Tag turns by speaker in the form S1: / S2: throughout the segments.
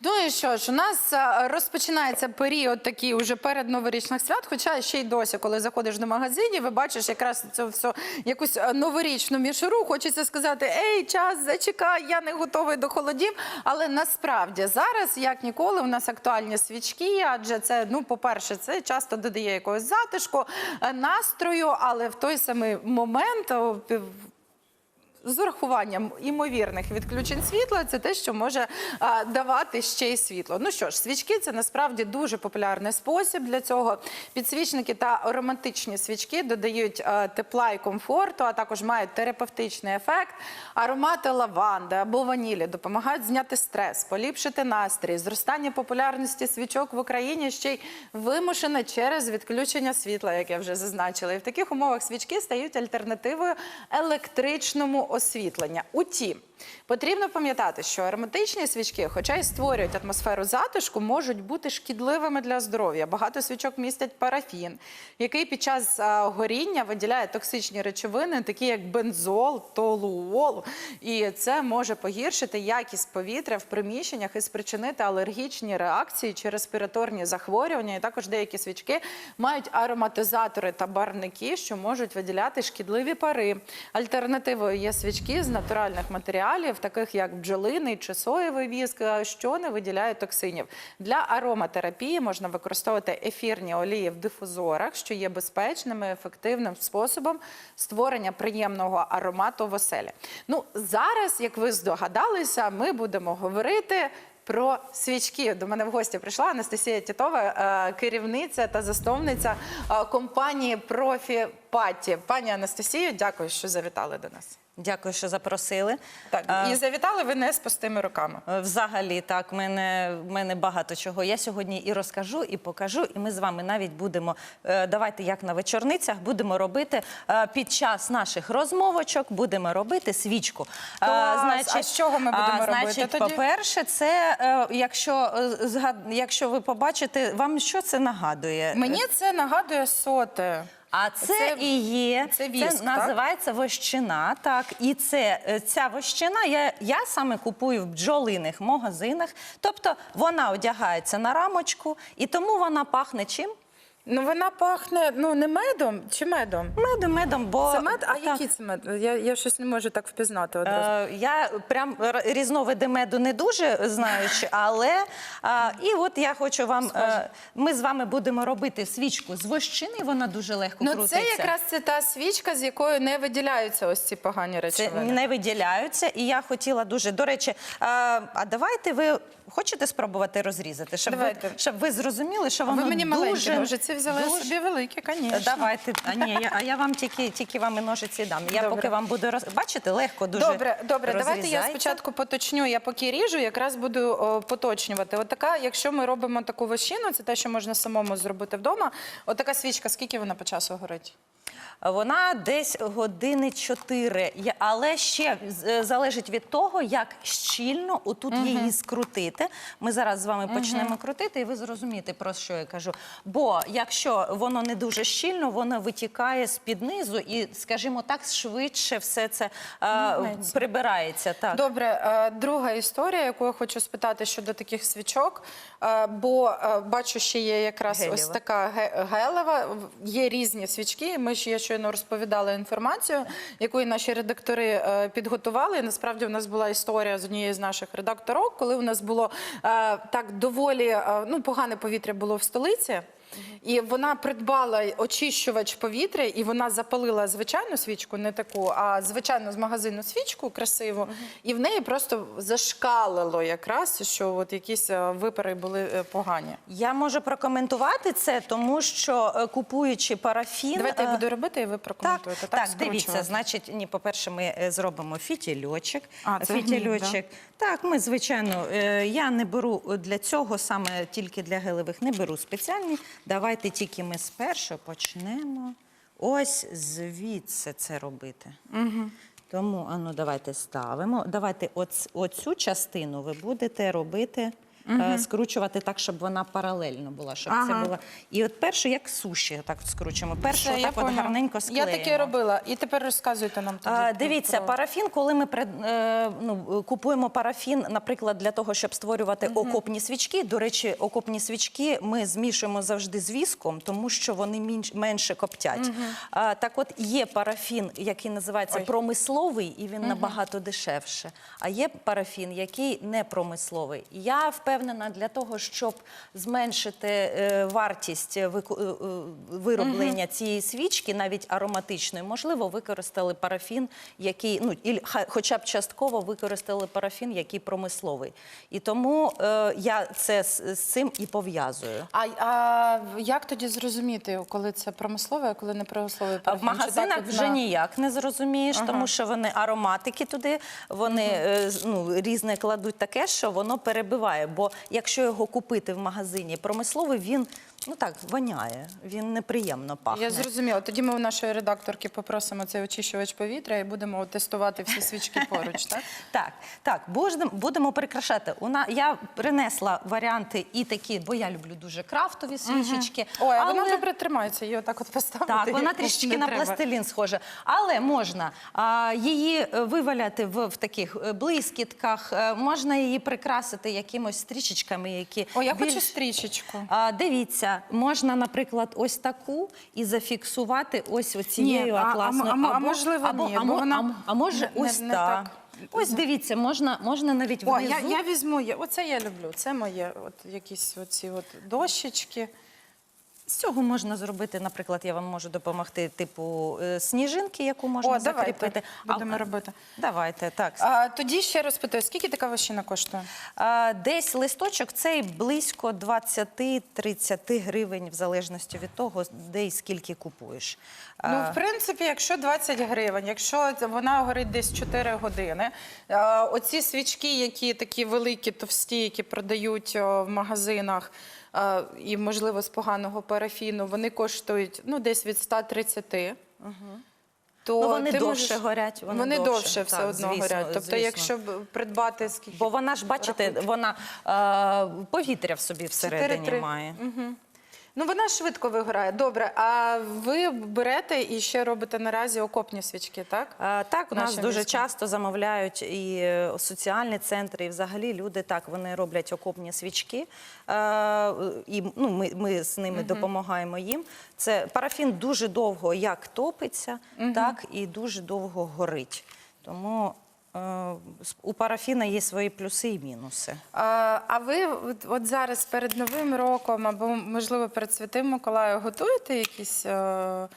S1: Ну і що ж, у нас розпочинається період такий уже перед новорічних свят. Хоча ще й досі, коли заходиш до магазинів, ви бачиш якраз це все якусь новорічну мішуру. Хочеться сказати: Ей, час, зачекай, я не готовий до холодів. Але насправді зараз, як ніколи, у нас актуальні свічки, адже це, ну, по-перше, це часто додає якогось затишку, е, настрою, але в той самий момент. З урахуванням імовірних відключень світла, це те, що може давати ще й світло. Ну що ж, свічки це насправді дуже популярний спосіб для цього. Підсвічники та ароматичні свічки додають тепла і комфорту, а також мають терапевтичний ефект. Аромати лаванди або ванілі допомагають зняти стрес, поліпшити настрій. Зростання популярності свічок в Україні ще й вимушене через відключення світла, як я вже зазначила. І в таких умовах свічки стають альтернативою електричному освітленню. Утім, потрібно пам'ятати, що ароматичні свічки, хоча й створюють атмосферу затишку, можуть бути шкідливими для здоров'я. Багато свічок містять парафін, який під час горіння виділяє токсичні речовини, такі як бензол, толуол. І це може погіршити якість повітря в приміщеннях і спричинити алергічні реакції чи респіраторні захворювання. І також деякі свічки мають ароматизатори та барвники, що можуть виділяти шкідливі пари. Альтернативою є свічки з натуральних матеріалів, таких як бджолиний чи соєвий віск, що не виділяє токсинів. Для ароматерапії можна використовувати ефірні олії в дифузорах, що є безпечним і ефективним способом створення приємного аромату в оселі. Ну зараз, як ви здогадалися, ми будемо говорити. Про свічки до мене в гості прийшла Анастасія Тітова, е, керівниця та засновниця е, компанії Профі Паті. Пані Анастасію, дякую, що завітали до нас.
S2: Дякую, що запросили.
S1: Так,
S2: Е,
S1: і завітали ви не з пустими руками.
S2: е, Взагалі, так, в мене, в мене багато чого. Я сьогодні і розкажу, і покажу, і ми з вами навіть будемо, е, давайте як на вечорницях, будемо робити під час наших розмовочок, будемо робити свічку.
S1: Клас! А з чого ми будемо
S2: а,
S1: робити тоді?
S2: по-перше, це, е, якщо, якщо ви побачите, вам що це нагадує?
S1: Мені це нагадує соти.
S2: А це,
S1: Це-
S2: і є
S1: це віск, так?
S2: називається вощина. Так, і це е, ця вощина. Я, я саме купую в бджолиних магазинах. Тобто вона одягається на рамочку, і тому вона пахне чим?
S1: Ну вона пахне ну не медом чи медом?
S2: Медом, медом, бо
S1: Це мед? А
S2: так.
S1: який це мед? Я, я щось не можу так впізнати одразу.
S2: Е, Я прям р- різновиди меду не дуже знаю, але а, і от я хочу вам. е, Ми з вами будемо робити свічку з вощини. Вона дуже легко
S1: Ну
S2: крутиться.
S1: це якраз це та свічка, з якою не виділяються ось ці погані
S2: Це
S1: речовини.
S2: не виділяються, і я хотіла дуже. До речі, а, а давайте ви хочете спробувати розрізати, щоб ви,
S1: Давайте.
S2: щоб ви зрозуміли, що
S1: А
S2: воно
S1: ви мені маленькі
S2: дуже,
S1: ножиці взяли
S2: дуже-
S1: собі великі, звісно.
S2: Давайте, а ні, я, а я вам тільки, тільки вам і ножиці дам. Я
S1: Добре.
S2: поки вам буду роз... Бачите, легко дуже
S1: Добре, добре, давайте я
S2: розрізається.
S1: спочатку поточню. Я поки ріжу, якраз буду о, поточнювати. От така, якщо ми робимо таку вощину, це те, що можна самому зробити вдома. От така свічка, скільки вона по часу горить?
S2: Вона десь години чотири, але ще е, залежить від того, як щільно отут її скрутити. Ми зараз з вами почнемо крутити, і ви зрозумієте, про що я кажу. Бо якщо воно не дуже щільно, воно витікає з-під низу і, скажімо так, швидше все це е, прибирається. Так.
S1: Добре, е, друга історія, яку я хочу спитати щодо таких свічок, бо бачу, ще є якраз ось така гелева. Є різні свічки. Ми ж я щойно розповідала інформацію, яку наші редактори е, підготували. Насправді у нас була історія з однією з наших редакторок, коли у нас було е, так доволі е, ну погане повітря було в столиці. І вона придбала очищувач повітря, і вона запалила звичайну свічку, не таку, а звичайну з магазину свічку красиву. І в неї просто зашкалило якраз, що от якісь е, випари були е, погані.
S2: Я можу прокоментувати це, тому що е, купуючи парафін.
S1: Давайте я буду робити, і ви прокоментуєте.
S2: так,
S1: Так,
S2: дивіться, значить, ні, по-перше, ми е, зробимо фітільочок.
S1: А, це
S2: фітільочок. Так, ми, звичайно, я не беру для цього, саме тільки для гелевих, не беру спеціальні. Давайте тільки ми спершу почнемо ось звідси це робити. Угу. Тому, ану, давайте ставимо. Давайте оц, оцю частину ви будете робити е, скручувати так, щоб вона паралельно була. Щоб
S1: Ага.
S2: це була. І от першу, як суші, так скручуємо. Першу
S1: Все, я
S2: так от
S1: поняла.
S2: гарненько
S1: Я таке робила. І тепер розказуйте нам тоді.
S2: А, Дивіться,
S1: про-
S2: парафін, коли ми е, ну, купуємо парафін, наприклад, для того, щоб створювати окопні свічки. До речі, окопні свічки ми змішуємо завжди з віском, тому що вони мінш- менше коптять. А, так от є парафін, який називається
S1: Ой.
S2: промисловий, і він набагато дешевше. А є парафін, який не промисловий. Я впевнена, для того, щоб зменшити е, вартість е, е, вироблення цієї свічки, навіть ароматичної, можливо, використали парафін, який ну і хоча б частково використали парафін, який промисловий. І тому е, я це з, з цим і пов'язую.
S1: А, а як тоді зрозуміти, коли це промислове, а коли не промислове?
S2: А В магазинах
S1: так
S2: вже
S1: на-
S2: ніяк не зрозумієш, тому що вони ароматики туди, вони е, ну, різне кладуть таке, що воно перебиває. Бо якщо його купити в магазині промисловий, він ну так воняє, він неприємно пахне.
S1: Я зрозуміла. Тоді ми у нашої редакторки попросимо цей очищувач повітря і будемо тестувати всі свічки поруч, так?
S2: Так, так, будемо, будемо прикрашати. Я принесла варіанти і такі, бо я люблю дуже крафтові свічечки.
S1: Ой, а
S2: але-
S1: вона добре тримається, її отак от поставити.
S2: Так, вона трішечки на
S1: треба.
S2: пластилін схожа. Але можна а, її е, виваляти в, в таких е, блискітках, е, можна її прикрасити якимось стрічечками, які
S1: О, я
S2: більш...
S1: хочу стрічечку.
S2: А, дивіться, можна, наприклад, ось таку і зафіксувати ось оцією
S1: Ні, а- а-
S2: атласною.
S1: а а можливо,
S2: або,
S1: ні,
S2: а,
S1: бо вона
S2: а а може
S1: не-
S2: ось
S1: не
S2: так.
S1: так.
S2: Ось дивіться, можна, можна навіть
S1: О,
S2: внизу.
S1: я, я візьму, оце я люблю. Це моє, от якісь оці от дощечки.
S2: З цього можна зробити, наприклад, я вам можу допомогти, типу е, сніжинки, яку можна
S1: О, давайте,
S2: закріпити.
S1: будемо робити.
S2: Давайте, так.
S1: А, тоді ще раз питаю, скільки така вощина коштує?
S2: А, Десь листочок цей близько 20-30 гривень, в залежності від того, де і скільки купуєш. А,
S1: Ну, в принципі, якщо 20 гривень, якщо вона горить десь 4 години, е, оці свічки, які такі великі, товсті, які продають о, в магазинах, е, і, можливо, з поганого парафіну, вони коштують ну, десь від 130. То
S2: Ну, вони довше
S1: можеш-
S2: горять, вони
S1: Вони,
S2: довше,
S1: довше, все
S2: так,
S1: одно
S2: звісно,
S1: горять. Тобто,
S2: звісно.
S1: якщо придбати скільки.
S2: Бо вона ж, бачите, вона е, повітря в собі всередині
S1: 4-3.
S2: має.
S1: Ну, вона швидко вигорає. Добре, а ви берете і ще робите наразі окопні свічки, так?
S2: Е, Так, у нас
S1: Нашим
S2: дуже
S1: військам.
S2: часто замовляють і е, соціальні центри, і взагалі люди так вони роблять окопні свічки. Е, І ну, ми, ми з ними допомагаємо їм. Це парафін дуже довго як топиться, так і дуже довго горить. Тому у парафіна є свої плюси і мінуси.
S1: А, а ви от, от зараз перед Новим роком або, можливо, перед Святим Миколаєм готуєте якісь, е,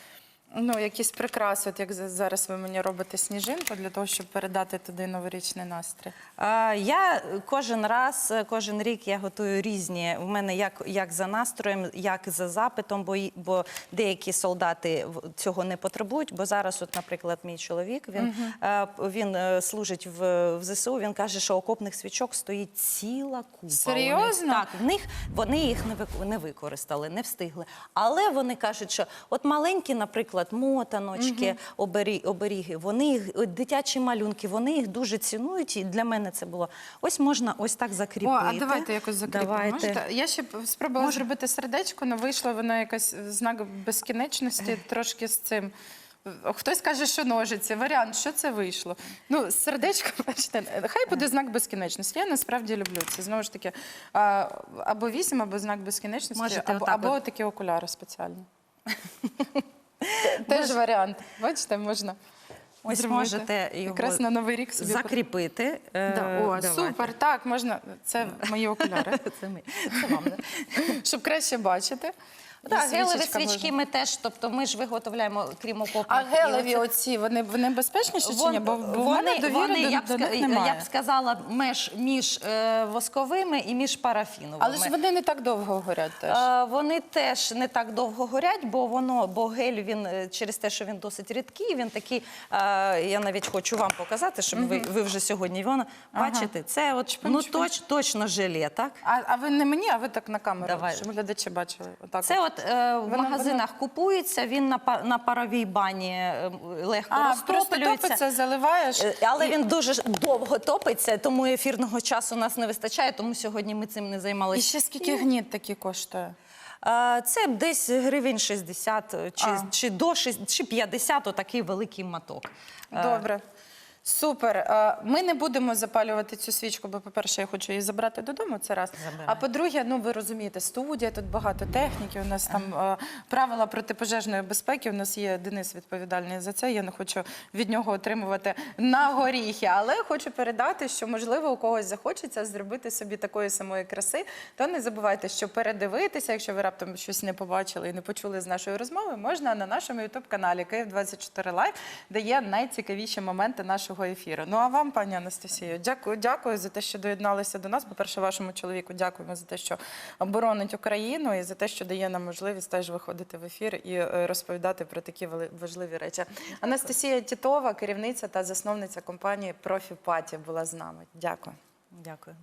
S1: ну, якісь прикраси, от як зараз ви мені робите сніжинку для того, щоб передати туди новорічний настрій?
S2: Е, Я кожен раз, е, кожен рік я готую різні. В мене як, як за настроєм, як за запитом, бо, бо деякі солдати цього не потребують. Бо зараз, от, наприклад, мій чоловік, він, е, він е, служить в, в ЗСУ. Він каже, що окопних свічок стоїть ціла купа. у.
S1: Серйозно?
S2: Так, в них вони їх не використали, не встигли. Але вони кажуть, що от маленькі, наприклад, мотаночки, обері- оберіги, вони їх дитячі малюнки, вони їх дуже цінують. І для мене це було ось можна ось так закріпити.
S1: О, а давайте якось закріпимо.
S2: Давайте.
S1: Можете? Я ще спробувала зробити сердечко, але вийшло воно якась знак безкінечності, трошки з цим. Хтось каже, що ножиці. Варіант, що це вийшло? Ну, сердечко, бачите, хай буде знак безкінечності. Я насправді люблю це. Знову ж таки, або вісім, або знак безкінечності,
S2: Можете
S1: або,
S2: отак
S1: або
S2: от.
S1: такі окуляри спеціальні. Теж варіант. Бачите, можна.
S2: Ось
S1: зробити.
S2: можете його
S1: якраз на новий рік собі
S2: закріпити. Е,
S1: Да, О,
S2: давайте.
S1: супер, так, можна. Це мої окуляри.
S2: Це, ми. це вам. да.
S1: Щоб краще бачити.
S2: Так, гелеві
S1: свічечка
S2: свічки
S1: можна.
S2: ми теж, тобто ми ж виготовляємо, крім окопних.
S1: А гелеві оці, вони, вони безпечніші чи ні? Бо, бо в мене довіри
S2: вони,
S1: до,
S2: я, б,
S1: до
S2: ска-
S1: них
S2: я б сказала, меж між е, восковими і між парафіновими.
S1: Але ж вони не так довго горять теж.
S2: Е, Вони теж не так довго горять, бо воно, бо гель він е, через те, що він досить рідкий, він такий. е, Я навіть хочу вам показати, щоб ви, ви вже сьогодні бачите. Це от ну точ, точно желе, так?
S1: А, а ви не мені, а ви так на камеру,
S2: Давай.
S1: щоб глядачі бачили. Отак
S2: Це
S1: от.
S2: е, в магазинах купується, він на, па- на паровій бані е, легко
S1: А, просто
S2: розтоплюється.
S1: топиться, заливаєш.
S2: Е, Але він дуже ж довго топиться, тому ефірного часу у нас не вистачає, тому сьогодні ми цим не
S1: І
S2: займалися.
S1: ще скільки гніт такий коштує?
S2: Е, Це десь гривень 60 чи,
S1: А.
S2: чи до 60, чи 50, отакий великий маток. Е,
S1: Добре. Супер. Ми не будемо запалювати цю свічку, бо, по-перше, я хочу її забрати додому. Це раз.
S2: Забирай.
S1: А по-друге, ну ви розумієте, студія, тут багато техніки. У нас там правила протипожежної безпеки. У нас є Денис відповідальний за це. Я не хочу від нього отримувати на горіхи. Але хочу передати, що можливо у когось захочеться зробити собі такої самої краси. То не забувайте, що передивитися, якщо ви раптом щось не побачили і не почули з нашої розмови, можна на нашому ютуб каналі Київ 24 Лайв, де є найцікавіші моменти нашого ефіру. Ну а вам, пані Анастасію, дякую, дякую за те, що доєдналися до нас. По-перше, вашому чоловіку дякуємо за те, що оборонить Україну і за те, що дає нам можливість теж виходити в ефір і е, розповідати про такі важливі речі. Анастасія Тітова, керівниця та засновниця компанії Профіпатія, була з нами. Дякую.
S2: Дякую.